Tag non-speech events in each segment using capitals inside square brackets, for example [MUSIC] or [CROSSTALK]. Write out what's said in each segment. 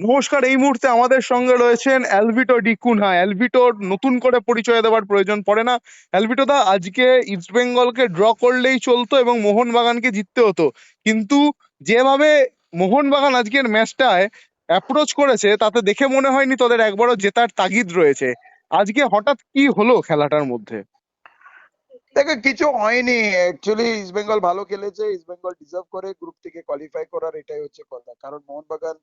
নমস্কার, এই মুহূর্তে আমাদের সঙ্গে রয়েছেন অ্যালভিটো ডিকুনহা অ্যালভিটোর নতুন করে পরিচয় দেওয়ার প্রয়োজন পড়ে না। অ্যালভিটো দা, আজকে ইস্ট বেঙ্গলকে ড্র করলেই চলতো এবং মোহনবাগানকে জিততে হতো। কিন্তু যেভাবে মোহনবাগান আজকের ম্যাচটায় অ্যাপ্রোচ করেছে, তাতে দেখে মনে হয়নি তাদের একবারও জেতার তাগিদ রয়েছে। আজকে হঠাৎ কি হলো খেলাটার মধ্যে? দেখো, কিছু হয়নি। অ্যাকচুয়ালি ইস্ট বেঙ্গল ভালো খেলেছে। ইস্ট বেঙ্গল ডিজার্ভ করে গ্রুপ থেকে কোয়ালিফাই করার এটাই হচ্ছে কথা। কারণ মোহনবাগান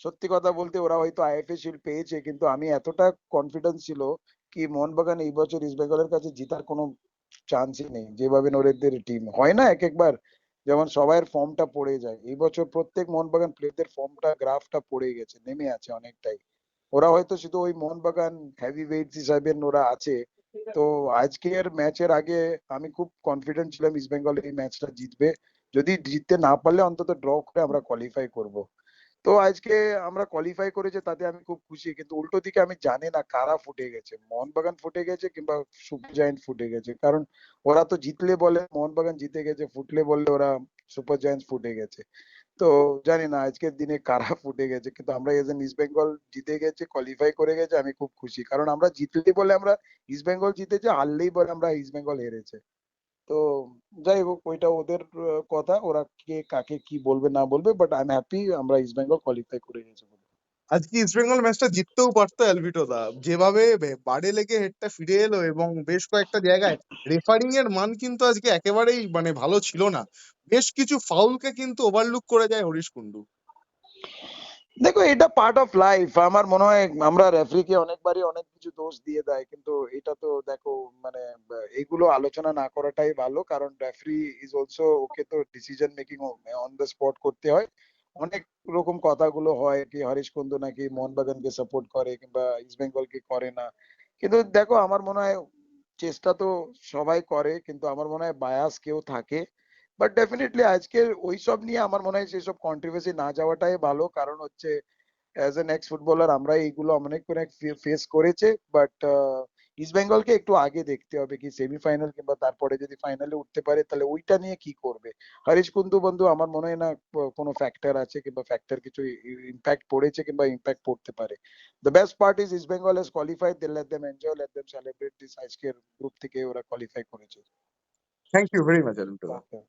সত্যি কথা বলতে ওরা হয়তো আইএফএ শিল্ড পেয়েছে, কিন্তু আমি এতটা কনফিডেন্স ছিল কি মোহনবাগান এই বছর ইস্ট বেঙ্গলের কাছে জেতার কোনো চান্সই নেই। যেভাবে ওদের টিম হয় না এক একবার, যেমন সবাইয়ের ফর্মটা পড়ে যায়। এই বছর প্রত্যেক মোহনবাগান প্লেয়ারদের ফর্মটা গ্রাফটা পড়ে গেছে, নেমে আছে অনেকটাই। ওরা হয়তো শুধু ওই মোহনবাগান হেভি ওয়েট হিসাবে ওরা আছে। তো আজকের ম্যাচের আগে আমি খুব কনফিডেন্ট ছিলাম ইস্ট বেঙ্গল এই ম্যাচটা জিতবে। যদি জিততে না পারলে অন্তত ড্র করে আমরা কোয়ালিফাই করব। তো আজকে আমরা কোয়ালিফাই করেছে, তাতে আমি খুব খুশি। কিন্তু উল্টো দিকে আমি জানি না কারা ফুটে গেছে। মোহনবাগান ফুটে গেছে কিংবা সুপার জায়েন্ট ফুটে গেছে? কারণ ওরা তো জিতলে বলে, মোহনবাগান জিতে গেছে, ফুটলে বললে ওরা সুপার জায়েন্ট ফুটে গেছে। তো জানি না আজকের দিনে কারা [LAUGHS] ফুটে গেছে। কিন্তু আমরা এজ ইস্ট বেঙ্গল জিতে গেছে কোয়ালিফাই করে গেছে, আমি খুব খুশি। কারণ আমরা জিতলে বলে আমরা ইস্ট বেঙ্গল জিতেছে, হারলেই বলে আমরা ইস্ট বেঙ্গল হেরেছে। তো যাই হোক, ওইটা ওদের কথা। ওরা কে কাকে কি বলবে, না বলবে বাট আই এম হ্যাপি আমরা ইস্ট বেঙ্গল কোয়ালিফাই করে গেছি আজকে ইস্ট বেঙ্গল ম্যাচটা জিততেও পারতো অ্যালভিটো দা। যেভাবে বাড়ে লেগে হেডটা ফিরে এলো এবং বেশ কয়েকটা জায়গায় রেফারিং এর মান কিন্তু আজকে একেবারেই মানে ভালো ছিল না। বেশ কিছু ফাউলকে কিন্তু ওভারলুক করে যায় হরিশ কুন্ডু দেখো, এটা পার্ট অফ লাইফ আমার মনে হয় আমরা রেফারিকে অনেকবারই অনেক কিছু দোষ দিয়ে দেয়, কিন্তু এটা তো দেখো মানে এগুলো আলোচনা না করাটাই ভালো, কারণ রেফারি ইজ অলসো ওকে তো decision making on the spot করতে হয়। অনেক রকম কথাগুলো হয় কি, হরিশ কুন্ডু নাকি মোহনবাগানকে সাপোর্ট করে কিংবা ইস্ট বেঙ্গলকে করে না। কিন্তু দেখো, আমার মনে হয় চেষ্টা তো সবাই করে, কিন্তু আমার মনে হয় বায়াস কেউ থাকে। বাট ডেফিনেটলি আজকে ওইসব নিয়ে আমার মনে হয় সেসব কন্ট্রোভার্সি না যাওয়াটাই ভালো। কারণ হচ্ছে অ্যাজ এন এক্স ফুটবলার আমরা এইগুলো অনেক অনেক ফেস করেছে। বাট ইস্ট বেঙ্গলকে একটু আগে দেখতে হবে কি সেমিফাইনাল কিংবা তারপরে যদি ফাইনালে উঠতে পারে তাহলে ওইটা নিয়ে কি করবে? হরিশ কুন্দু বন্ধু আমার মনে হয় না কোনো ফ্যাক্টর আছে কিংবা ফ্যাক্টর কিছু ইম্প্যাক্ট পড়েছে কিংবা ইম্প্যাক্ট পড়তে পারে। The best part is East Bengal has qualified they let them enjoy let them celebrate this আজকের গ্রুপ থেকে ওরা কোয়ালিফাই করেছে। Thank you very much Okay.